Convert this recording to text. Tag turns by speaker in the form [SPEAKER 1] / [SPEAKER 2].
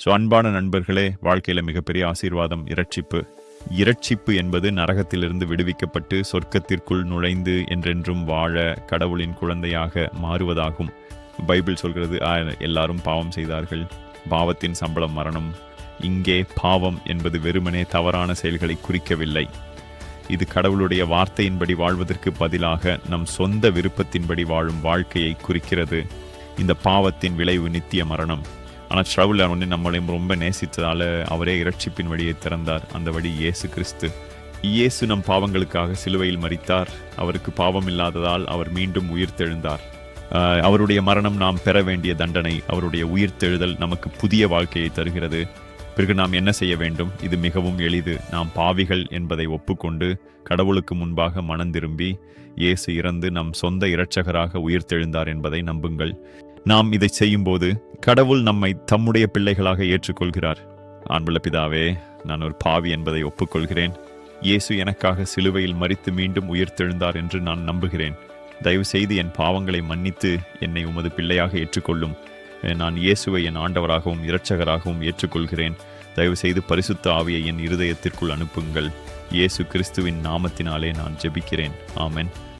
[SPEAKER 1] So அன்பான நண்பர்களே வாழ்க்கையில் மிகப்பெரிய ஆசீர்வாதம் இரட்சிப்பு. இரட்சிப்பு என்பது நரகத்திலிருந்து விடுவிக்கப்பட்டு சொர்க்கத்திற்குள் நுழைந்து என்றென்றும் வாழ கடவுளின் குழந்தையாக மாறுவதாகும். பைபிள் சொல்கிறது எல்லாரும் பாவம் செய்தார்கள். பாவத்தின் சம்பளம் மரணம். இங்கே பாவம் என்பது வெறுமனே தவறான செயல்களை குறிக்கவில்லை. இது கடவுளுடைய வார்த்தையின்படி வாழ்வதற்கு பதிலாக நம் சொந்த விருப்பத்தின்படி வாழும் வாழ்க்கையை குறிக்கிறது. இந்த பாவத்தின் விளைவு நித்திய மரணம். ஆனால் ட்ரவுல் ஒன்று நம்மளை ரொம்ப நேசித்ததால் அவரே இரட்சிப்பின் வழியை திறந்தார். அந்த வழி இயேசு கிறிஸ்து. இயேசு நம் பாவங்களுக்காக சிலுவையில் மறித்தார் அவருக்கு பாவம் இல்லாததால் அவர் மீண்டும் உயிர்த்தெழுந்தார். அவருடைய மரணம் நாம் பெற வேண்டிய தண்டனை அவருடைய உயிர்த்தெழுதல் நமக்கு புதிய வாழ்க்கையை தருகிறது. பிறகு நாம் என்ன செய்ய வேண்டும்? இது மிகவும் எளிது. நாம் பாவிகள் என்பதை ஒப்புக்கொண்டு கடவுளுக்கு முன்பாக மனம் திரும்பி இயேசு இறந்து நம் சொந்த இரட்சகராக உயிர்த்தெழுந்தார் என்பதை நம்புங்கள். நாம் இதை செய்யும்போது கடவுள் நம்மை தம்முடைய பிள்ளைகளாக ஏற்றுக்கொள்கிறார். அன்புள்ள பிதாவே நான் ஒரு பாவி என்பதை ஒப்புக்கொள்கிறேன். இயேசு எனக்காக சிலுவையில் மறித்து மீண்டும் உயிர்த்தெழுந்தார் என்று நான் நம்புகிறேன். தயவு செய்து என் பாவங்களை மன்னித்து என்னை உமது பிள்ளையாக ஏற்றுக்கொள்ளும். நான் இயேசுவை என் ஆண்டவராகவும் இரட்சகராகவும் ஏற்றுக்கொள்கிறேன். தயவு செய்து பரிசுத்த ஆவியை என் இருதயத்திற்குள் அனுப்புங்கள். இயேசு கிறிஸ்துவின் நாமத்தினாலே நான் ஜெபிக்கிறேன். ஆமென்.